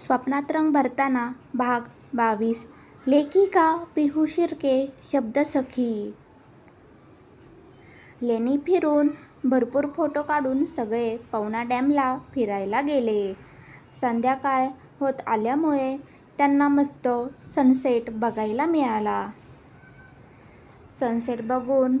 स्वप्नात रंग भरताना भाग बावीस. लेखिका पिहू शिर्के शब्दसखी लेणी फिरून भरपूर फोटो काढून सगळे पवना डॅमला फिरायला गेले. संध्याकाळ होत आल्यामुळे त्यांना मस्त सनसेट बघायला मिळाला. सनसेट बघून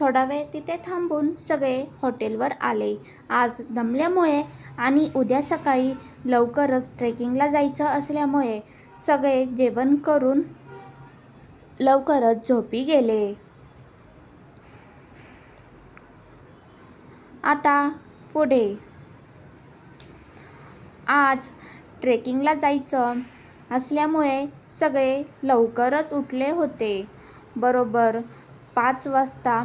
थोडा वेळ तिथे थांबून सगळे हॉटेलवर आले. आज दमल्यामुळे आणि उद्या सकाळी लवकरच ट्रेकिंगला जायचं असल्यामुळे सगळे जेवण करून लवकरच झोपी गेले. आता पुढे. आज ट्रेकिंगला जायचं असल्यामुळे सगळे लवकरच उठले होते. बरोबर पाच वाजता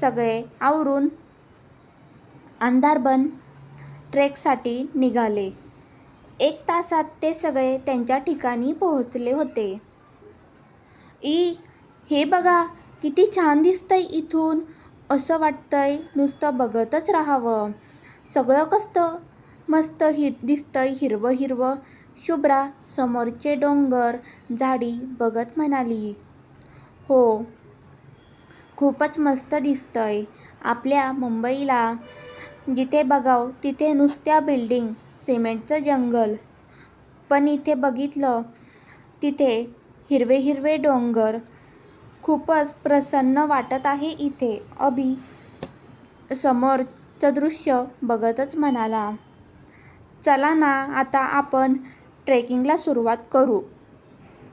सगळे आवरून अंधारबन ट्रेकसाठी निघाले. एक तासात ते सगळे त्यांच्या ठिकाणी पोहोचले होते. ई हे बघा किती छान दिसतंय इथून. असं वाटतंय नुसतं बघतच राहावं. सगळं कसं? मस्त हि दिसतंय हिरवं हिरवं. शुभ्रा समोरचे डोंगर झाडी बघत म्हणाली. हो खूपच मस्त दिसतंय. आपल्या मुंबईला जिथे बघाव तिथे नुसत्या बिल्डिंग सिमेंटचं जंगल. पण इथे बघितलं तिथे हिरवे हिरवे डोंगर. खूपच प्रसन्न वाटत आहे इथे. अभि समोरचं दृश्य बघतच म्हणाला चला ना आता आपण ट्रेकिंगला सुरुवात करू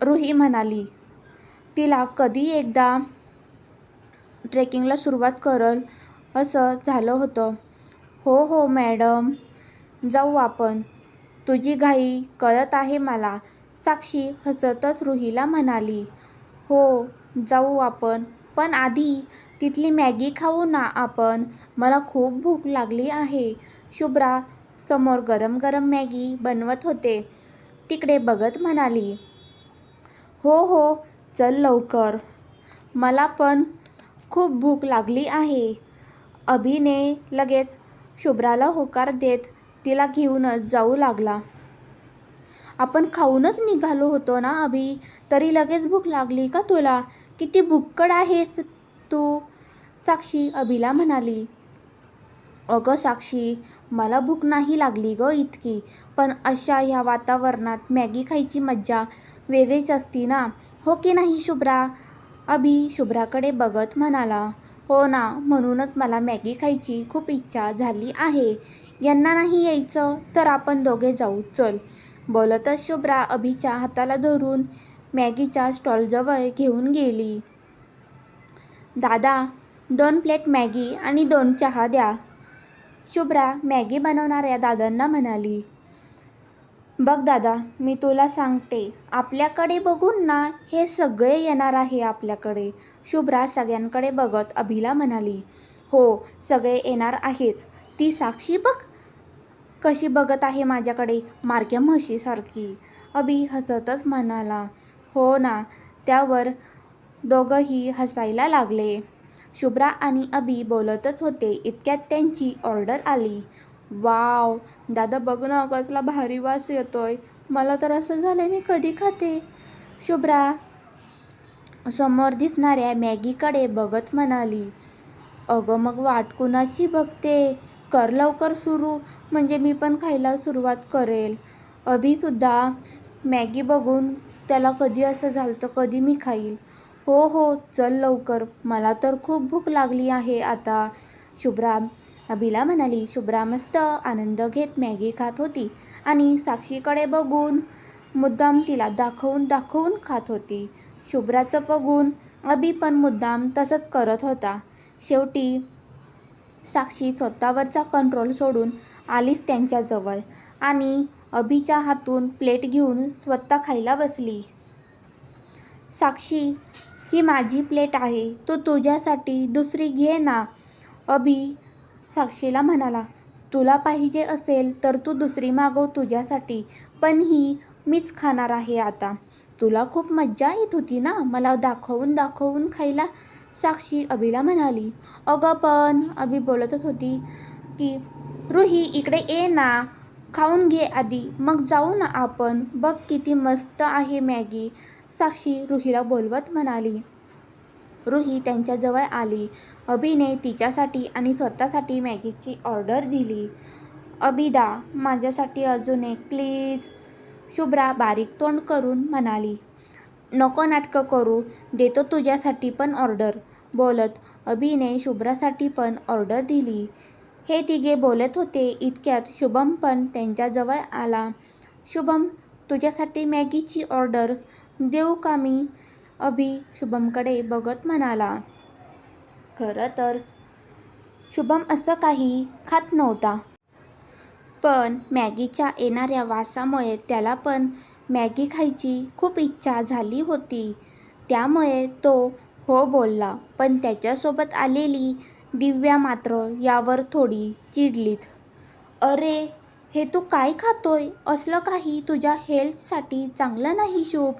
रुही म्हणाली. तिला कधी एकदा ट्रेकिंगला सुरुवात करल असं झालं होतं. हो हो मॅडम. जाऊ आपण. तुझी घाई कळत आहे मला साक्षी हसतच रुहीला म्हणाली. हो जाऊ आपण. पण आधी तिथली मॅगी खाऊ ना आपण. मला खूप भूक लागली आहे. शुभ्रा समोर गरम गरम मॅगी बनवत होते. तिकडे बघत म्हणाली हो हो चल लवकर. मला पण खूप भूक लागली आहे. अभिने लगेच शुभ्राला होकार देत तिला घेऊनच जाऊ लागला. आपण खाऊनच निघालो होतो ना अभि? तरी लगेच भूक लागली का तुला? किती भुक्कड आहेस तू? साक्षी अभिला म्हणाली. अगं साक्षी मला भूक नाही लागली ग इतकी पण अशा ह्या वातावरणात मॅगी खायची मज्जा वेगळीच असती ना. हो की नाही शुभ्रा? अभि शुभ्राकडे बघत म्हणाला हो ना म्हणूनच मला मॅगी खायची खूप इच्छा झाली आहे. यांना नाही यायचं तर आपण दोघे जाऊ. चल. बोलतच शुभ्रा अभिच्या हाताला धरून मॅगीच्या स्टॉलजवळ घेऊन गेली. दादा दोन प्लेट मॅगी आणि दोन चहा द्या. शुभ्रा मॅगी बनवणाऱ्या दादांना म्हणाली. बघ दादा मी तुला सांगते. आपल्याकडे बघून ना हे सगळे येणार आहे आपल्याकडे. शुभ्रा सगळ्यांकडे बघत अभिला म्हणाली. हो सगळे येणार आहेच ती साक्षी बघ. कशी बघत आहे माझ्याकडे? मारक्या म्हशीसारखी. अभि हसतच म्हणाला. हो ना त्यावर दोघंही हसायला लागले. शुभ्रा आणि अभि बोलतच होते. इतक्यात त्यांची ऑर्डर आली. वाव दादा बघ ना कसला भारी वास येतोय. मला तर असं झालंय मी कधी खाते? शुभ्रा समोर दिसणाऱ्या मॅगीकडे बघत म्हणाली. अगं मग वाट कुणाची बघते? कर लवकर सुरू. म्हणजे मी पण खायला सुरुवात करेल. अभिसुद्धा मॅगी बघून त्याला कधी असं झालं तर कधी मी खाईल. हो हो चल लवकर. मला तर खूप भूक लागली आहे आता. शुभ्रा अभिला म्हणाली शुभ्रा मस्त आनंद घेत मॅगी खात होती आणि साक्षीकडे बघून मुद्दाम तिला दाखवून दाखवून खात होती. शुभ्राचं बघून अभि पण मुद्दाम तसंच करत होता. शेवटी साक्षी स्वतःवरचा कंट्रोल सोडून आलीच त्यांच्याजवळ आणि अभिच्या हातून प्लेट घेऊन स्वतः खायला बसली. साक्षी ही माझी प्लेट आहे. तू तुझ्यासाठी दुसरी घे ना. अभि साक्षीला म्हणाला तुला पाहिजे असेल तर तू दुसरी मागव तुझ्यासाठी पण ही मीच खाणार आहे आता. तुला खूप मज्जा येत होती ना? मला दाखवून दाखवून खायला? साक्षी अभिला म्हणाली. अगं पण अभि बोलतच होती की रुही इकडे ये ना. खाऊन घे आधी मग जाऊ ना आपण. बघ किती मस्त आहे मॅगी. साक्षी रुहीला बोलवत म्हणाली. रुही त्यांच्याजवळ आली. अभिने तिच्यासाठी आणि स्वतःसाठी मॅगीची ऑर्डर दिली. अभिदा माझ्यासाठी अजून एक प्लीज शुभ्रा बारीक तोंड करून म्हणाली. नको नाटकं करू देतो तुझ्यासाठी पण ऑर्डर बोलत अभिने शुभ्रासाठी पण ऑर्डर दिली. हे तिघे बोलत होते इतक्यात शुभम पण त्यांच्याजवळ आला. शुभम तुझ्यासाठी मॅगीची ऑर्डर देऊ का मी? अभि शुभमकडे बघत म्हणाला. खरं तर शुभम असं काही खात नव्हता. पण मॅगीच्या येणाऱ्या वासामुळे त्याला पण मॅगी खायची खूप इच्छा झाली होती. त्यामुळे तो हो बोलला पण त्याच्यासोबत आलेली दिव्या मात्र यावर थोडी चिडलीत. अरे हे तू काय खातोय? असलं काही तुझ्या हेल्थसाठी चांगलं नाही शुभ?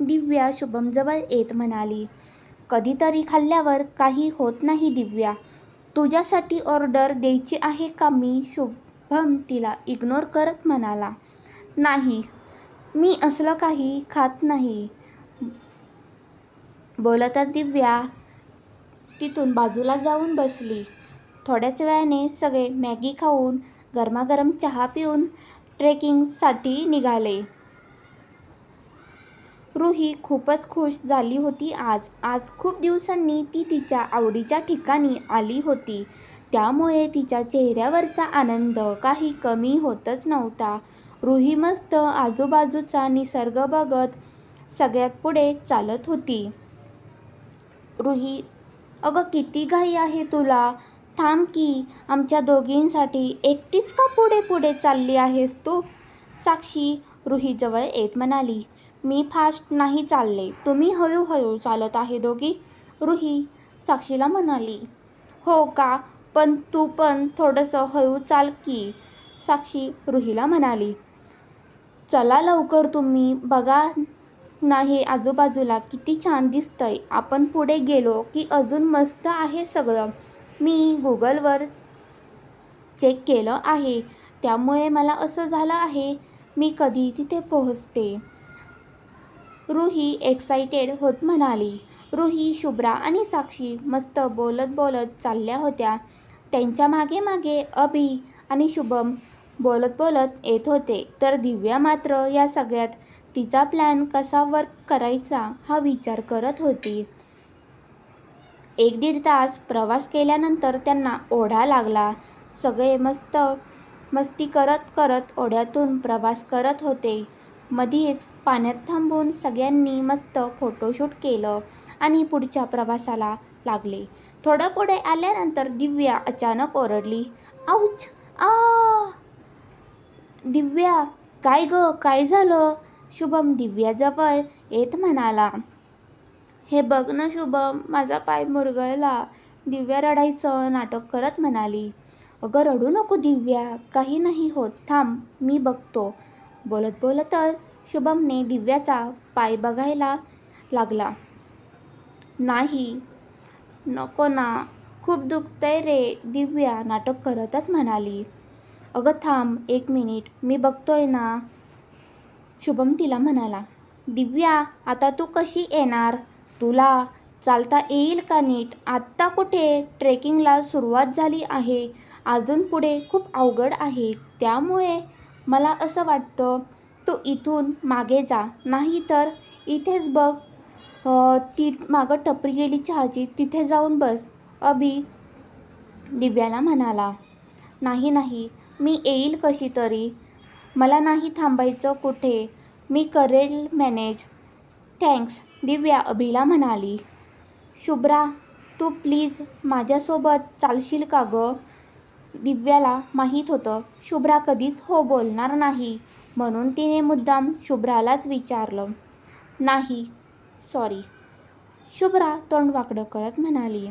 दिव्या शुभमजवळ येत म्हणाली. कधीतरी खाल्ल्यावर काही होत नाही दिव्या. तुझ्यासाठी ऑर्डर द्यायची आहे का? मी शुभम तिला इग्नोर करत म्हणाला. नाही मी असलं काही खात नाही. बोलता दिव्या तिथून बाजूला जाऊन बसली. थोड्याच वेळाने सगळे मॅगी खाऊन गरमागरम चहा पिऊन ट्रेकिंगसाठी निघाले. रुही खूपच खुश झाली होती आज. आज खूप दिवसांनी ती तिच्या आवडीच्या ठिकाणी आली होती. त्यामुळे तिच्या चेहऱ्यावरचा आनंद काही कमी होतच नव्हता. रुही मस्त आजूबाजूचा निसर्ग बघत सगळ्यात पुढे चालत होती. रुही अगं किती घाई आहे तुला. थांब की आमच्या दोघींसाठी एकटीच का पुढे पुढे चालली आहेस तू? साक्षी रुहीजवळ येत म्हणाली. मी फास्ट नाही चालले. तुम्ही हळूहळू चालत आहे दोघी. रुही साक्षीला म्हणाली. हो का? पण तू पण थोडंसं हळू चाल की साक्षी रुहीला म्हणाली. चला लवकर तुम्ही. बघा नाही आजूबाजूला किती छान दिसतंय. आपण पुढे गेलो की अजून मस्त आहे सगळं. मी गुगलवर चेक केलं आहे. त्यामुळे मला असं झालं आहे मी कधी तिथे पोहोचते. रुही एक्साइटेड होत म्हणाली. रुही शुभ्रा आणि साक्षी मस्त बोलत बोलत चालल्या होत्या. त्यांच्या मागे मागे अभि आणि शुभम बोलत बोलत येत होते. तर दिव्या मात्र या सगळ्यात तिचा प्लॅन कसा वर्क करायचा हा विचार करत होती. एक दीड तास प्रवास केल्यानंतर त्यांना ओढा लागला. सगळे मस्त मस्ती करत करत ओढ्यातून प्रवास करत होते. मधीच पाण्यात थांबून सगळ्यांनी मस्त फोटोशूट केलं आणि पुढच्या प्रवासाला लागले. थोडं पुढे आल्यानंतर दिव्या अचानक ओरडली आऊच आ. दिव्या काय ग काय झालं? शुभम दिव्याजवळ येत म्हणाला. हे बघ ना शुभम माझा पाय मुरगळला. दिव्या रडायचं नाटक करत म्हणाली अगं रडू नको दिव्या काही नाही होत थांब मी बघतो. बोलत बोलतच शुभमने दिव्याचा पाय बघायला लागला. नाही नको ना. खूप दुखतंय रे दिव्या नाटक करतच म्हणाली. अगं थांब एक मिनिट. मी बघतोय ना. शुभम तिला म्हणाला. दिव्या आता तू कशी येणार? तुला चालता येईल का नीट? आत्ता कुठे? ट्रेकिंगला सुरुवात झाली आहे. अजून पुढे खूप अवघड आहे. त्यामुळे मला असं वाटतं तू इथून मागे जा. नाही तर इथेच बघ. ती मागं टपरी गेली चहाची. तिथे जाऊन बस. अभि दिव्याला म्हणाला नाही नाही. मी येईल कशी तरी? मला नाही थांबायचं कुठे? मी करेल मॅनेज. थँक्स दिव्या अभिला म्हणाली. शुभ्रा तू प्लीज माझ्यासोबत चालशील का गं? दिव्याला माहीत होतं. शुभ्रा कधीच हो बोलणार नाही. म्हणून तिने मुद्दाम शुभ्रालाच विचारलं. नाही सॉरी शुभ्रा तोंड वाकडं करत म्हणाली.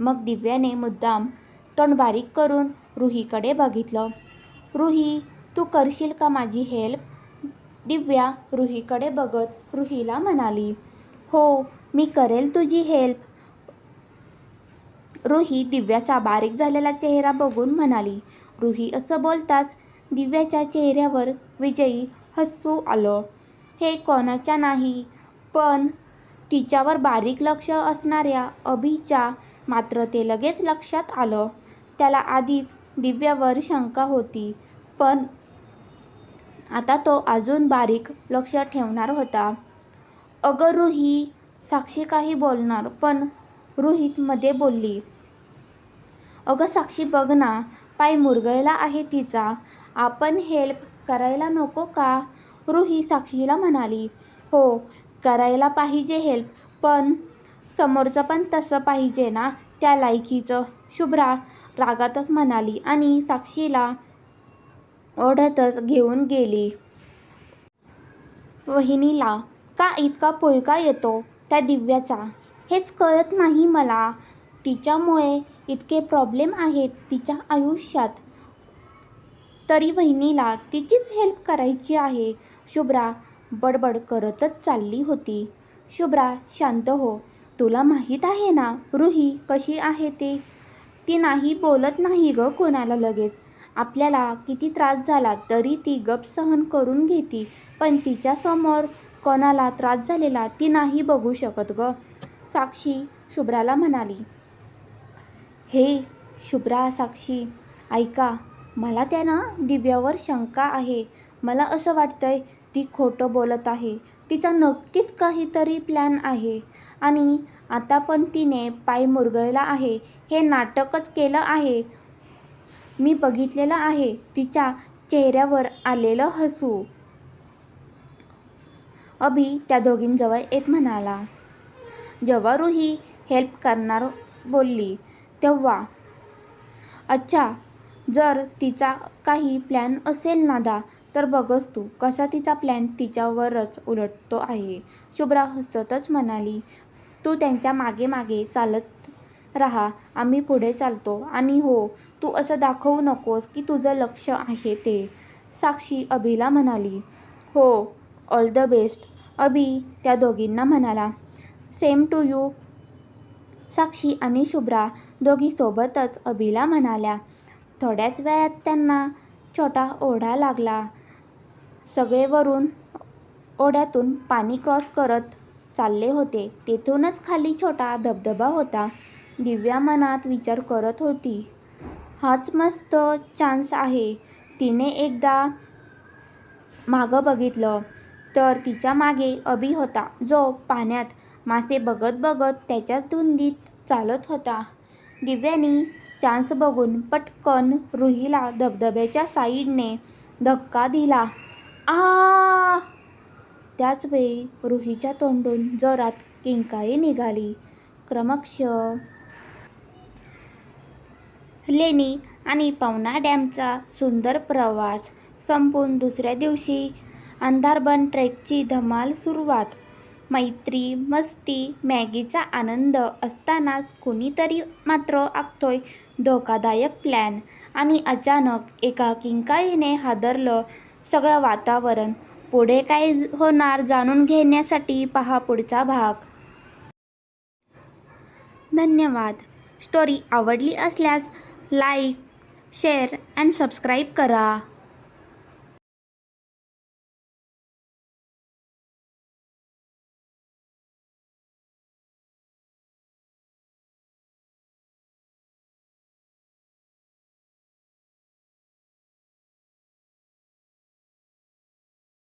मग दिव्याने मुद्दाम तोंड बारीक करून रुहीकडे बघितलं. रुही तू करशील का माझी हेल्प दिव्या रुहीकडे बघत रुहीला म्हणाली. हो मी करेल तुझी हेल्प रुही दिव्याचा बारीक झालेला चेहरा बघून म्हणाली. रुही असं बोलताच दिव्याच्या चेहऱ्यावर विजयी हसू आलं. हे कोणाच्या नाही, पण तिच्यावर बारीक लक्ष असणाऱ्या अभिच्या मात्र ते लगेच लक्षात आलं. त्याला आधीच दिव्यावर शंका होती, पण आता तो अजून बारीक लक्ष ठेवणार होता. अगं रुही साक्षी काही बोलणार, पण रुही मध्ये बोलली. अगं साक्षी बघ ना, पाय मुरगळला आहे तिचा. आपण हेल्प करायला नको का? रुही साक्षीला म्हणाली. हो, करायला पाहिजे हेल्प, पण समोरचं पण तसं पाहिजे ना त्या लायकीचं, शुभ्रा रागातच म्हणाली आणि साक्षीला ओढतच घेऊन गेली. वहिनीला का इतका पोयका येतो त्या दिव्याचा, हेच कळत नाही मला. तिच्यामुळे इतके प्रॉब्लेम आहेत तिच्या आयुष्यात, तरी वहिनीला तिचीच हेल्प करायची आहे. शुभ्रा बडबड करतच चालली होती. शुभ्रा शांत हो. तुला माहीत आहे ना रुही कशी आहे ती. ती नाही बोलत नाही गं कोणाला लगेच. आपल्याला किती त्रास झाला तरी ती गप सहन करून घेती, पण तिच्यासमोर कोणाला त्रास झालेला ती नाही बघू शकत गं. साक्षी शुभ्राला म्हणाली. हे शुभ्रा साक्षी, ऐका. मला त्या ना दिव्यावर शंका आहे. मला असं वाटतंय ती खोटं बोलत आहे. तिचा नक्कीच काहीतरी प्लॅन आहे आणि आता पण तिने पाय मुरगळला आहे हे नाटकच केलं आहे. मी बघितलेलं आहे तिच्या चेहऱ्यावर आलेलं हसू. अभि त्या दोघींजवळ येत म्हणाला. जेव्हा रुही हेल्प करणार बोलली, तेव्हा अच्छा, जर तिचा काही प्लॅन असेल नादा, तर बघच तू कसा तिचा प्लॅन तिच्यावरच उलटतो आहे. शुभ्रा हसतच म्हणाली. तू त्यांच्या मागे मागे चालत राहा. आम्ही पुढे चालतो आणि हो, तू असं दाखवू नकोस की तुझं लक्ष आहे ते. साक्षी अभिला म्हणाली. हो, ऑल द बेस्ट. अभि त्या दोघींना म्हणाला. Same to you. साक्षी आणि शुभ्रा दोघी सोबतच अभिला म्हणाल्या. थोड्याच वेळात त्यांना छोटा ओढा लागला. सगळे वरून ओढ्यातून पाणी क्रॉस करत चालले होते. तेथूनच खाली छोटा धबधबा होता. दिव्या मनात विचार करत होती. हाच मस्त चान्स आहे. तिने एकदा मागं बघितलं, तर तिच्यामागे अभि होता जो पाण्यात मासे बघत बघत त्याच्या धुंदीत चालत होता. दिव्यानी चान्स बघून पटकन रुहीला धबधब्याच्या साईडने धक्का दिला. आ त्याचवेळी रुहीच्या तोंडून जोरात किंकाळी निघाली. क्रमक्ष लेणी आणि पवना डॅमचा सुंदर प्रवास संपून दुसऱ्या दिवशी अंधारबन ट्रेकची धमाल सुरुवात. मैत्री, मस्ती, मॅगीचा आनंद असतानाच कुणीतरी मात्र आखतोय धोकादायक प्लॅन आणि अचानक एका किंकाईने हादरलं सगळं वातावरण. पुढे काय होणार जाणून घेण्यासाठी पहा पुढचा भाग. धन्यवाद. स्टोरी आवडली असल्यास लाईक, शेअर अँड सबस्क्राईब करा.